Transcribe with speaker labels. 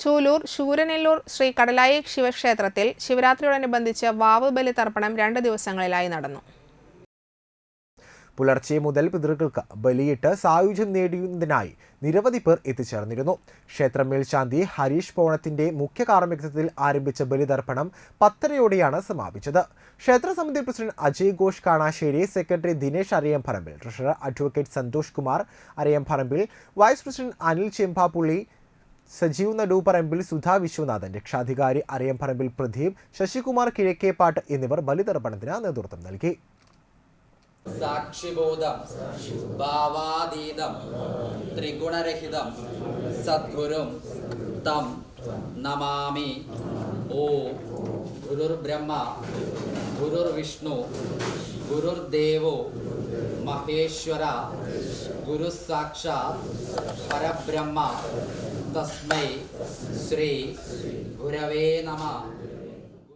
Speaker 1: ചൂലൂർ ശൂരനെല്ലൂർ ശ്രീ കടലായി ശിവക്ഷേത്രത്തിൽ ശിവരാത്രിയോടനുബന്ധിച്ച് വാവ് ബലി തർപ്പണം രണ്ട് ദിവസങ്ങളിലായി നടന്നു.
Speaker 2: പുലർച്ചെ മുതൽ പിതൃക്കൾക്ക് ബലിയിട്ട് സായുജ്യം നേടിയതിനായി നിരവധി പേർ എത്തിച്ചേർന്നിരുന്നു. ക്ഷേത്ര മേൽശാന്തി ഹരീഷ് പോണത്തിന്റെ മുഖ്യ കാർമ്മികത്വത്തിൽ ആരംഭിച്ച ബലിതർപ്പണം പത്തരയോടെയാണ് സമാപിച്ചത്. ക്ഷേത്ര സമിതി president Ajay Ghosh Kanassery secretary Dinesh Arayamparambil treasurer advocate Santhosh Kumar Arayamparambil vice president Anil Chembappully Sajeev Nadupparambil Sudha Viswanathan രക്ഷാധികാരി അരയംപറമ്പിൽ പ്രദീപ് ശശികുമാർ കിഴക്കേപ്പാട്ട് എന്നിവർ ബലിതർപ്പണത്തിന് നേതൃത്വം നൽകി.
Speaker 3: സാക്ഷിബോധം ഭാവാതീതം ത്രിഗുണരഹിതം സദ്ഗുരും തം നമാമി. ഓ ഗുരുർബ്രഹ്മ ഗുരുർവിഷ്ണു ഗുരുർദേവോ മഹേശ്വര ഗുരുസാക്ഷാ പരബ്രഹ്മ തസ്മൈ ശ്രീ ഗുരവേ നമ.